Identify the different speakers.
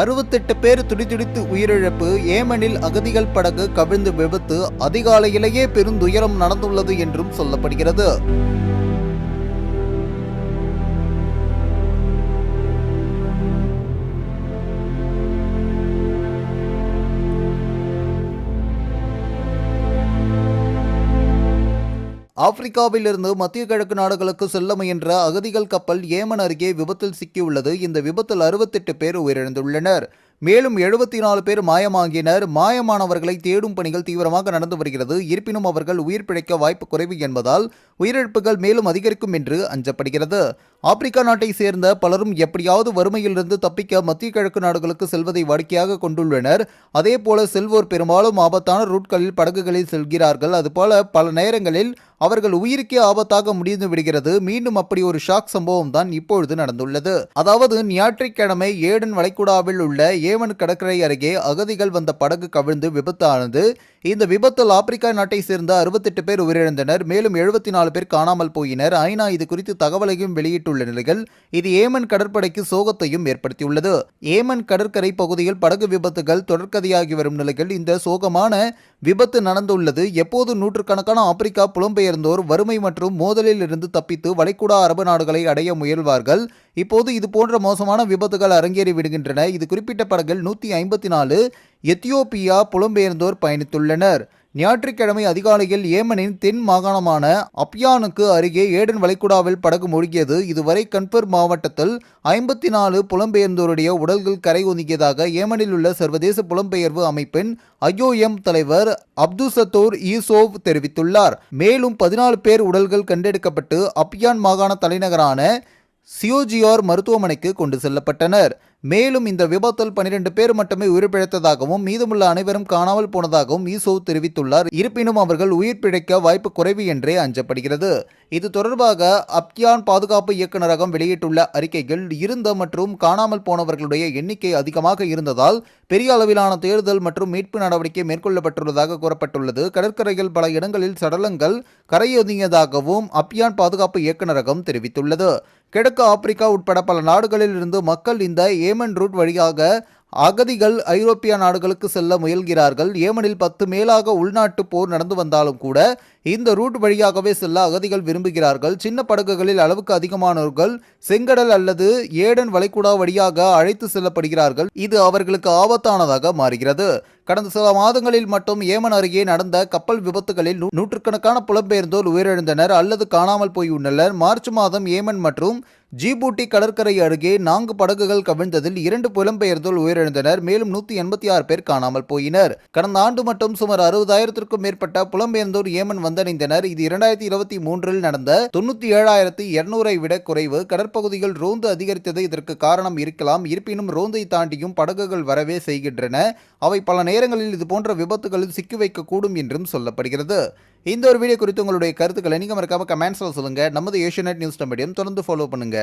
Speaker 1: அறுபத்தெட்டு பேர் துடிதுடித்து உயிரிழப்பு ஏமனில் அகதிகள் படகு கவிழ்ந்து விபத்து அதிகாலையிலேயே பெருந்துயரம் நடந்துள்ளது என்றும் சொல்லப்படுகிறது. ஆப்பிரிக்காவிலிருந்து மத்திய கிழக்கு நாடுகளுக்கு செல்ல முயன்ற அகதிகள் கப்பல் ஏமன் அருகே விபத்தில் சிக்கியுள்ளது. இந்த விபத்தில் அறுபத்தெட்டு பேர் உயிரிழந்துள்ளனர். மேலும் எழுபத்தி நாலு பேர் மாயமாகினர். மாயமானவர்களை தேடும் பணிகள் தீவிரமாக நடந்து வருகிறது. இருப்பினும் அவர்கள் உயிர் பிழைக்க வாய்ப்பு குறைவு என்பதால் உயிரிழப்புகள் மேலும் அதிகரிக்கும் என்று அஞ்சப்படுகிறது. ஆப்பிரிக்கா நாட்டை சேர்ந்த பலரும் எப்படியாவது வறுமையிலிருந்து தப்பிக்க மத்திய கிழக்கு நாடுகளுக்கு செல்வதை வாடிக்கையாக கொண்டுள்ளனர். அதேபோல செல்வோர் பெரும்பாலும் ஆபத்தான ரூட்களில் படகுகளில் செல்கிறார்கள். அதுபோல பல நேரங்களில் அவர்கள் உயிருக்கே ஆபத்தாக முடிந்து விடுகிறது. மீண்டும் அப்படி ஒரு ஷாக் சம்பவம் தான் இப்பொழுது நடந்துள்ளது. அதாவது ஞாயிற்றுக்கிழமை ஏடன் வளைகுடாவில் உள்ள ஏமன் கடற்கரை அருகே அகதிகள் வந்த படகு கவிழ்ந்து விபத்தானது. இந்த விபத்தில் ஆப்பிரிக்கா நாட்டை சேர்ந்த அறுபத்தெட்டு பேர் உயிரிழந்தனர். மேலும் எழுபத்தி நாலு பேர் காணாமல் போயினர். ஐநா இது குறித்து தகவலையும் வெளியிட்டுள்ள நிலையில் இது ஏமன் கடற்படைக்கு சோகத்தையும் ஏற்படுத்தியுள்ளது. ஏமன் கடற்கரை பகுதியில் படகு விபத்துகள் தொடர்கதையாகி வரும் நிலையில் இந்த சோகமான விபத்து நடந்துள்ளது. எப்போது நூற்றுக்கணக்கான ஆப்பிரிக்கா புலம்பெயர் புலம்பெயர்ந்தோர் வறுமை மற்றும் மோதலில் இருந்து தப்பித்து வளைகுடா அரபு நாடுகளை அடைய முயல்வார்கள். இப்போது இது போன்ற மோசமான விபத்துகள் அரங்கேறி விடுகின்றன. இது குறிப்பிட்ட படகில் நூற்றி ஐம்பத்தி நாலு எத்தியோப்பியா புலம்பெயர்ந்தோர் பயணித்துள்ளனர். ஞாயிற்றுக்கிழமை அதிகாலையில் ஏமனின் தென் மாகாணமான அப்யானுக்கு அருகே ஏடன் வளைகுடாவில் படகு மூழ்கியது. இதுவரை கன்பர் மாவட்டத்தில் ஐம்பத்தி நாலு புலம்பெயர்ந்தோருடைய உடல்கள் கரை ஒதுங்கியதாக ஏமனில் உள்ள சர்வதேச புலம்பெயர்வு அமைப்பின் ஐஓஎம் தலைவர் அப்துசத்தோர் ஈசோவ் தெரிவித்துள்ளார். மேலும் பதினாலு பேர் உடல்கள் கண்டெடுக்கப்பட்டு அப்யான் மாகாண தலைநகரான சியோஜியோர் மருத்துவமனைக்கு கொண்டு செல்லப்பட்டனர். மேலும் இந்த விபத்தில் பனிரெண்டு பேர் மட்டுமே உயிர் பிழைத்ததாகவும் மீதமுள்ள அனைவரும் காணாமல் போனதாகவும் ஈசோ தெரிவித்துள்ளார். இருப்பினும் அவர்கள் உயிர் பிழைக்க வாய்ப்பு குறைவு என்றே அஞ்சப்படுகிறது. இது தொடர்பாக அப்யான் பாதுகாப்பு இயக்குநரகம் வெளியிட்டுள்ள அறிக்கைகள் இருந்த மற்றும் காணாமல் போனவர்களுடைய எண்ணிக்கை அதிகமாக இருந்ததால் பெரிய அளவிலான தேடுதல் மற்றும் மீட்பு நடவடிக்கை மேற்கொள்ளப்பட்டுள்ளதாக கூறப்பட்டுள்ளது. கடற்கரையில் பல இடங்களில் சடலங்கள் கரையொதுங்கியதாகவும் அப்யான் பாதுகாப்பு இயக்குநரகம் தெரிவித்துள்ளது. கிழக்கு ஆப்பிரிக்கா உட்பட பல நாடுகளில் இருந்து மக்கள் இந்த ஏமன் ரூட் வழியாக அகதிகள் ஐரோப்பிய நாடுகளுக்கு செல்ல முயல்கிறார்கள். ஏமனில் பத்து மேலாக உள்நாட்டு போர் நடந்து வந்தாலும் கூட இந்த ரூட் வழியாகவே செல்ல அகதிகள் விரும்புகிறார்கள். சின்ன படகுகளில் அளவுக்கு அதிகமானவர்கள் செங்கடல் அல்லது ஏடன் வளைகுடா வழியாக அழைத்து செல்லப்படுகிறார்கள். இது அவர்களுக்கு ஆபத்தானதாக மாறுகிறது. கடந்த சில மாதங்களில் மட்டும் ஏமன் அருகே நடந்த கப்பல் விபத்துகளில் நூற்றுக்கணக்கான புலம்பெயர்ந்தோர் உயிரிழந்தனர் அல்லது காணாமல் போயுள்ளனர் மார்ச் மாதம் ஏமன் மற்றும் ஜிபூட்டி கடற்கரை அருகே நான்கு படகுகள் கவிழ்ந்ததில் இரண்டு புலம்பெயர்ந்தோர் உயிரிழந்தனர். மேலும் நூற்றி எண்பத்தி ஆறு பேர் காணாமல் போயினர். கடந்த ஆண்டு மட்டும் சுமார் அறுபதாயிரத்திற்கும் மேற்பட்ட புலம்பெயர்ந்தோர் ஏமன் வந்தடைந்தனர். இது இரண்டாயிரத்தி இருபத்தி மூன்றில் நடந்த தொண்ணூத்தி ஏழாயிரத்தி இருநூறை விட குறைவு. கடற்பகுதியில் ரோந்து அதிகரித்தது. இதற்கு காரணம் இருக்கலாம். இருப்பினும் ரோந்தை தாண்டியும் படகுகள் வரவே செய்கின்றன. அவை பல நேரங்களில் இது போன்ற விபத்துகளில் சிக்கி வைக்கக்கூடும் என்றும் சொல்லப்படுகிறது. இந்த ஒரு வீடியோ குறித்து உங்களுடைய கருத்துக்களை நீங்கள் மறக்காம கமெண்ட்ஸில் சொல்லுங்க. நமது ஏஷியநெட் நியூஸ் மீடியம் தொடர்ந்து ஃபாலோ பண்ணுங்க.